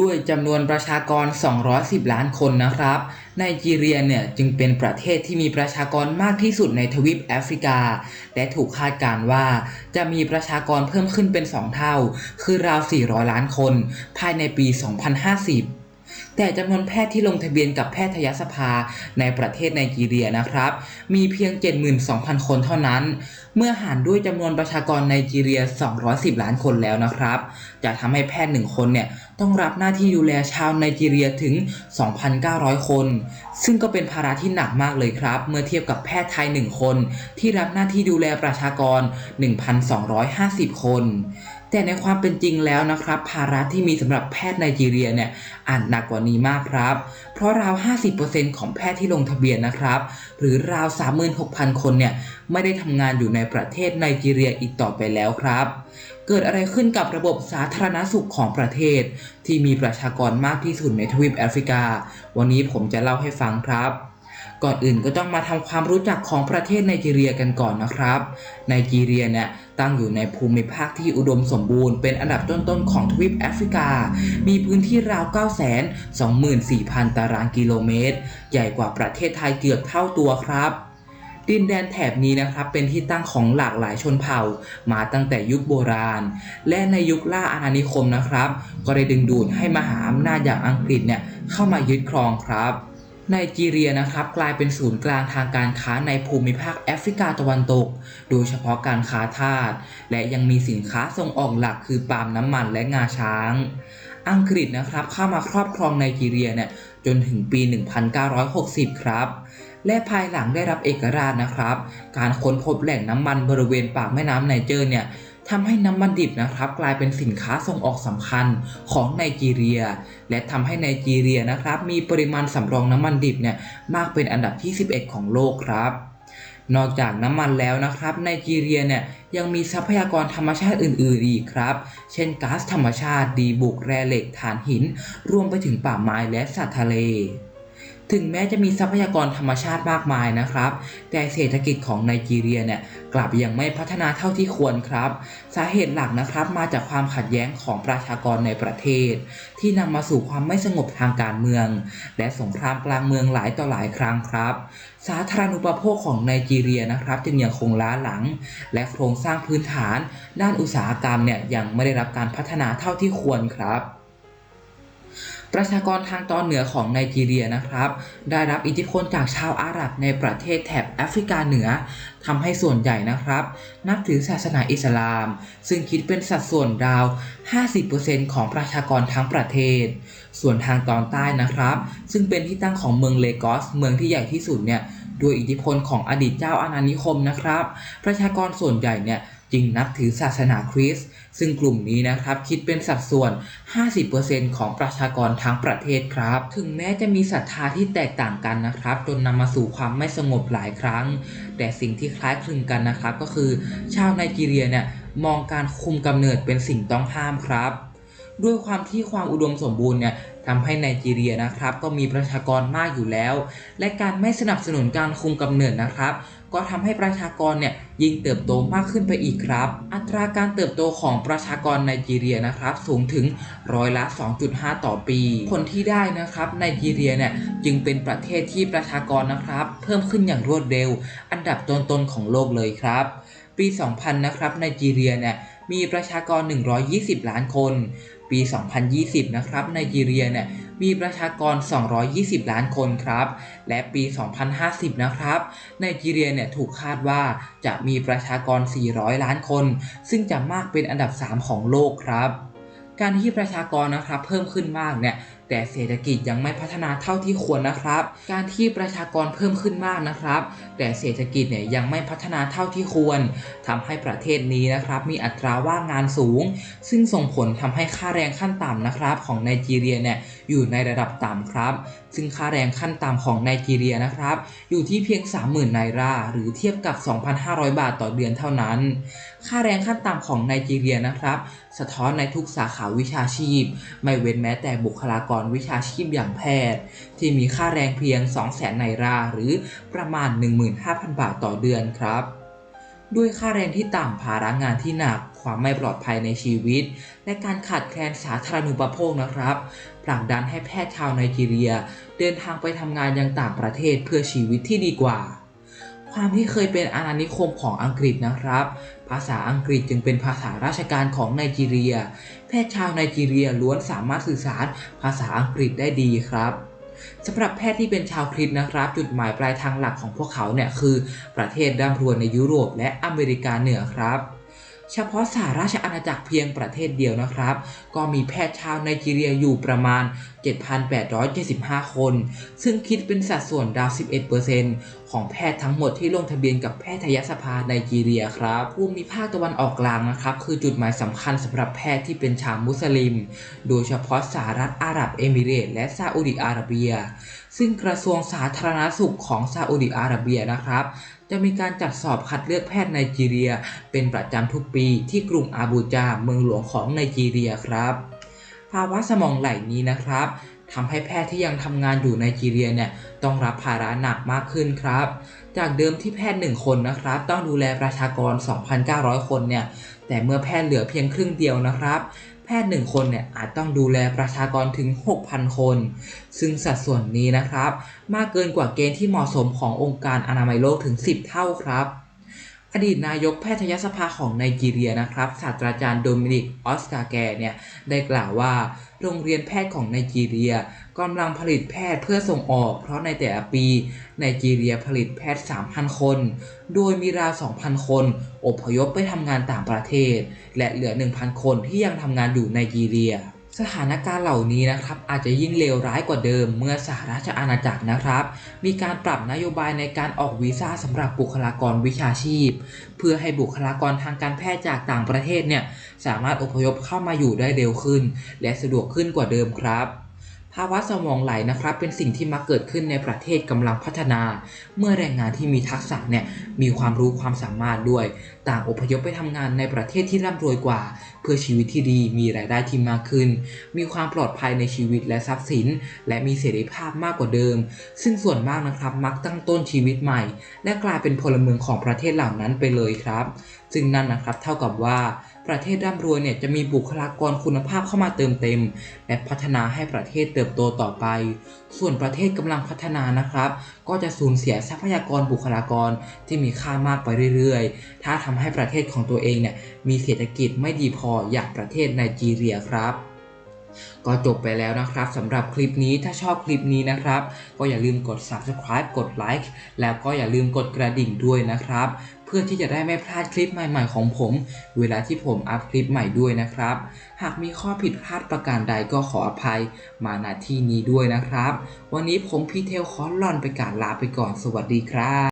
ด้วยจำนวนประชากร 210 ล้านคนนะครับ ไนจีเรียเนี่ยจึงเป็นประเทศที่มีประชากรมากที่สุดในทวีปแอฟริกา และถูกคาดการว่า จะมีประชากรเพิ่มขึ้นเป็น 2 เท่า คือราว 400 ล้านคน ภายในปี 2050แต่จำนวนแพทย์ที่ลงทะเบียนกับแพทยสภาในประเทศไนจีเรียนะครับ มีเพียง 72,000 คนเท่านั้น เมื่อหารด้วยจำนวนประชากรไนจีเรีย 210 ล้านคนแล้วนะครับ จะทำให้แพทย์หนึ่งคนเนี่ย ต้องรับหน้าที่ดูแลชาวไนจีเรียถึง 2,900 คน ซึ่งก็เป็นภาระที่หนักมากเลยครับ เมื่อเทียบกับแพทย์ไทย 1 คน ที่รับหน้าที่ดูแลประชากร 1,250 คน แต่ในความเป็นจริงแล้วนะครับ ภาระที่มีสำหรับแพทย์ไนจีเรียเนี่ยอาจหนักกว่านี้มากครับ เพราะราว 50%ของแพทย์ที่ลงทะเบียนนะครับ หรือราว 36,000 คนเนี่ยไม่ได้ทำงานอยู่ในประเทศไนจีเรียอีกต่อไปแล้วครับ เกิดอะไรขึ้นกับระบบสาธารณสุขของประเทศ ที่มีประชากรมากที่สุดในทวีปแอฟริกา วันนี้ผมจะเล่าให้ฟังครับ ก่อนอื่นก็ต้องมาทำความรู้จักของประเทศไนจีเรียกันก่อนนะครับไนจีเรียเนี่ยตั้งอยู่ในภูมิภาคที่อุดมสมบูรณ์เป็นอันดับต้นๆของทวีปแอฟริกา มีพื้นที่ราว 9 2 4 0 0 0 ตารางกิโลเมตร ใหญ่กว่าประเทศไทยเกือบเท่าตัวครับดินแดนแถบนี้นะครับเป็นที่ตั้งของหลากหลายชนเผ่า มาตั้งแต่ยุคโบราณ และในยุคล่าอาณานิคมนะครับ ก็ได้ดึงดูดให้มหาอำนาจอย่างอังกฤษเนี่ยเข้ามายึดครองครับ ไนจีเรียนะครับกลายเป็นศูนย์กลางทางการค้าในภูมิภาคแอฟริกาตะวันตก โดยเฉพาะการค้าทาสและยังมีสินค้าส่งออกหลักคือปาล์มน้ำมันและงาช้าง อังกฤษนะครับเข้ามาครอบครองไนจีเรียเนี่ยจนถึงปี 1960 ครับ และภายหลังได้รับเอกราชนะครับ การค้นพบแหล่งน้ำมันบริเวณปากแม่น้ำไนเจอร์เนี่ย ทำให้น้ำมันดิบนะครับ กลายเป็นสินค้าส่งออกสำคัญของไนจีเรีย และทำให้ไนจีเรียนะครับ มีปริมาณสำรองน้ำมันดิบเนี่ยมากเป็นอันดับที่ 11 ของโลกครับนอกจากน้ำมันแล้วนะครับไนจีเรียเนี่ยยังมีทรัพยากรธรรมชาติอื่นๆอีกครับ เช่นก๊าซธรรมชาติดีบุกแร่เหล็กถ่านหิน รวมไปถึงป่าไม้และสัตว์ทะเล ถึงแม้จะมีทรัพยากรธรรมชาติมากมายนะครับ แต่เศรษฐกิจของไนจีเรียเนี่ยกลับยังไม่พัฒนาเท่าที่ควรครับ สาเหตุหลักนะครับมาจากความขัดแย้งของประชากรในประเทศ ที่นำมาสู่ความไม่สงบทางการเมือง และสงครามกลางเมืองหลายต่อหลายครั้งครับ สาธารณูปโภคของไนจีเรียนะครับ จึงยังคงล้าหลัง และโครงสร้างพื้นฐาน ด้านอุตสาหกรรมเนี่ยยังไม่ได้รับการพัฒนาเท่าที่ควรครับ ประชากรทางตอนเหนือของไนจีเรียนะครับ ได้รับอิทธิพลจากชาวอาหรับในประเทศแถบแอฟริกาเหนือทำให้ส่วนใหญ่นะครับ นับถือศาสนาอิสลาม ซึ่งคิดเป็นสัดส่วนราว 50%ของประชากรทั้งประเทศ ส่วนทางตอนใต้นะครับ ซึ่งเป็นที่ตั้งของเมืองเลกอส เมืองที่ใหญ่ที่สุดเนี่ยด้วยอิทธิพลของอดีตเจ้าอาณานิคมนะครับ ประชากรส่วนใหญ่เนี่ย จึงนับถือศาสนาคริสต์ซึ่งกลุ่มนี้นะครับคิดเป็นสัดส่วน 50%ของประชากรทั้งประเทศครับ ถึงแม้จะมีศรัทธาที่แตกต่างกันนะครับ จนนำมาสู่ความไม่สงบหลายครั้ง แต่สิ่งที่คล้ายคลึงกันนะครับ ก็คือชาวไนจีเรียเนี่ยมองการคุมกำเนิดเป็นสิ่งต้องห้ามครับ ด้วยความที่ความอุดมสมบูรณ์เนี่ยทำให้ไนจีเรียนะครับ ก็มีประชากรมากอยู่แล้ว และการไม่สนับสนุนการคุมกำเนิดนะครับ ก็ทำให้ประชากรเนี่ยยิ่งเติบโตมากขึ้นไปอีกครับ อัตราการเติบโตของประชากรไนจีเรียนะครับ สูงถึงร้อยละ 2.5 ต่อปี ผลที่ได้นะครับไนจีเรียเนี่ยจึงเป็นประเทศที่ประชากรนะครับ เพิ่มขึ้นอย่างรวดเร็ว อันดับต้นๆของโลกเลยครับ ปี 2000 นะครับไนจีเรียเนี่ยมีประชากร 120 ล้านคน ปี 2020 นะครับไนจีเรียเนี่ยมีประชากร 220 ล้านคนครับ และปี 2050 นะครับไนจีเรียเนี่ยถูกคาดว่าจะมีประชากร 400 ล้านคน ซึ่งจะมากเป็นอันดับ 3 ของโลกครับ การที่ประชากรนะครับเพิ่มขึ้นมากเนี่ย แต่เศรษฐกิจยังไม่พัฒนาเท่าที่ควรนะครับ การที่ประชากรเพิ่มขึ้นมากนะครับ แต่เศรษฐกิจเนี่ยยังไม่พัฒนาเท่าที่ควรทำให้ประเทศนี้นะครับมีอัตราว่างงานสูง ซึ่งส่งผลทำให้ค่าแรงขั้นต่ำนะครับของไนจีเรียเนี่ย อยู่ในระดับต่ำครับ ซึ่งค่าแรงขั้นต่ำของไนจีเรียนะครับ อยู่ที่เพียง 30,000ไนราหรือเทียบกับ 2,500 บาทต่อเดือนเท่านั้น ค่าแรงขั้นต่ำของไนจีเรียนะครับ สะท้อนในทุกสาขาวิชาชีพ ไม่เว้นแม้แต่บุคลากรวิชาชีพอย่างแพทย์ ที่มีค่าแรงเพียง 200,000ไนราหรือประมาณ 15,000 บาทต่อเดือนครับ ด้วยค่าแรงที่ต่ำภาระงานที่หนัก ความไม่ปลอดภัยในชีวิต และการขาดแคลนสาธารณูปโภคนะครับผลักดันให้แพทย์ชาวไนจีเรีย เดินทางไปทำงานยังต่างประเทศเพื่อชีวิตที่ดีกว่า ความที่เคยเป็นอาณานิคมของอังกฤษนะครับ ภาษาอังกฤษจึงเป็นภาษาราชการของไนจีเรีย แพทย์ชาวไนจีเรียล้วนสามารถสื่อสารภาษาอังกฤษได้ดีครับ สำหรับแพทย์ที่เป็นชาวคริสต์นะครับ จุดหมายปลายทางหลักของพวกเขาเนี่ยคือประเทศร่ำรวยในยุโรปและอเมริกาเหนือครับ เฉพาะสหราชอาณาจักรเพียงประเทศเดียวนะครับ ก็มีแพทย์ชาวไนจีเรียอยู่ประมาณ7,875 คน ซึ่งคิดเป็นสัดส่วนราว 11%ของแพทย์ทั้งหมดที่ลงทะเบียนกับแพทยสภาไนจีเรียครับภูมิภาคตะวันออกกลางนะครับ คือจุดหมายสำคัญสำหรับแพทย์ที่เป็นชาวมุสลิม โดยเฉพาะสหรัฐอาหรับเอมิเรตส์และซาอุดิอาระเบีย ซึ่งกระทรวงสาธารณสุขของซาอุดิอาระเบียนะครับจะมีการจัดสอบคัดเลือกแพทย์ไนจีเรีย เป็นประจำทุกปีที่กรุงอาบูจาเมืองหลวงของไนจีเรียครับ ภาวะสมองไหลนี้นะครับทำให้แพทย์ที่ยังทำงานอยู่ไนจีเรียเนี่ยต้องรับภาระหนักมากขึ้นครับ จากเดิมที่แพทย์ 1 คนนะครับ ต้องดูแลประชากร 2,900 คนเนี่ยแต่เมื่อแพทย์เหลือเพียงครึ่งเดียวนะครับ แพทย์ 1 คนเนี่ยอาจต้องดูแลประชากรถึง 6,000 คน ซึ่งสัดส่วนนี้นะครับ มากเกินกว่าเกณฑ์ที่เหมาะสมขององค์การอนามัยโลกถึง 10 เท่าครับ อดีตนายกแพทยสภาของไนจีเรียนะครับศาสตราจารย์โดมินิกออสกาแกเนี่ยได้กล่าวว่า โรงเรียนแพทย์ของไนจีเรียกำลังผลิตแพทย์เพื่อส่งออก เพราะในแต่ละปีไนจีเรียผลิตแพทย์ 3,000 คน โดยมีราว 2,000 คน อพยพไปทำงานต่างประเทศ และเหลือ 1,000 คนที่ยังทำงานอยู่ไนจีเรีย สถานการณ์เหล่านี้นะครับอาจจะยิ่งเลวร้ายกว่าเดิมเมื่อสหราชอาณาจักรนะครับ มีการปรับนโยบายในการออกวีซ่าสำหรับบุคลากรวิชาชีพ เพื่อให้บุคลากรทางการแพทย์จากต่างประเทศเนี่ยสามารถอพยพเข้ามาอยู่ได้เร็วขึ้น และสะดวกขึ้นกว่าเดิมครับ ภาวะสมองไหลนะครับเป็นสิ่งที่มักเกิดขึ้นในประเทศกำลังพัฒนา เมื่อแรงงานที่มีทักษะเนี่ยมีความรู้ความสามารถด้วย ต่างอพยพไปทำงานในประเทศที่ร่ำรวยกว่า เพื่อชีวิตที่ดีมีรายได้ที่มากขึ้น มีความปลอดภัยในชีวิตและทรัพย์สิน และมีเสรีภาพมากกว่าเดิม ซึ่งส่วนมากนะครับมักตั้งต้นชีวิตใหม่ และกลายเป็นพลเมืองของประเทศเหล่านั้นไปเลยครับ ซึ่งนั่นนะครับเท่ากับว่า ประเทศร่ำรวยเนี่ยจะมีบุคลากรคุณภาพเข้ามาเติมเต็ม และพัฒนาให้ประเทศเติบโตต่อไป ส่วนประเทศกำลังพัฒนานะครับ ก็จะสูญเสียทรัพยากรบุคลากรที่มีค่ามากไปเรื่อยๆ ถ้าทำให้ประเทศของตัวเองเนี่ยมีเศรษฐกิจไม่ดีพออย่างประเทศไนจีเรียครับ ก็จบไปแล้วนะครับสำหรับคลิปนี้ถ้าชอบคลิปนี้นะครับ ก็อย่าลืมกด subscribe กดไลค์แล้วก็อย่าลืมกดกระดิ่งด้วยนะครับ เพื่อที่จะได้ไม่พลาดคลิปใหม่ๆของผม เวลาที่ผมอัพคลิปใหม่ด้วยนะครับ หากมีข้อผิดพลาดประการใดก็ขออภัยมาณที่นี้ด้วยนะครับ วันนี้ผมพี่เทลขอลอนไปการลาไปก่อนสวัสดีครับ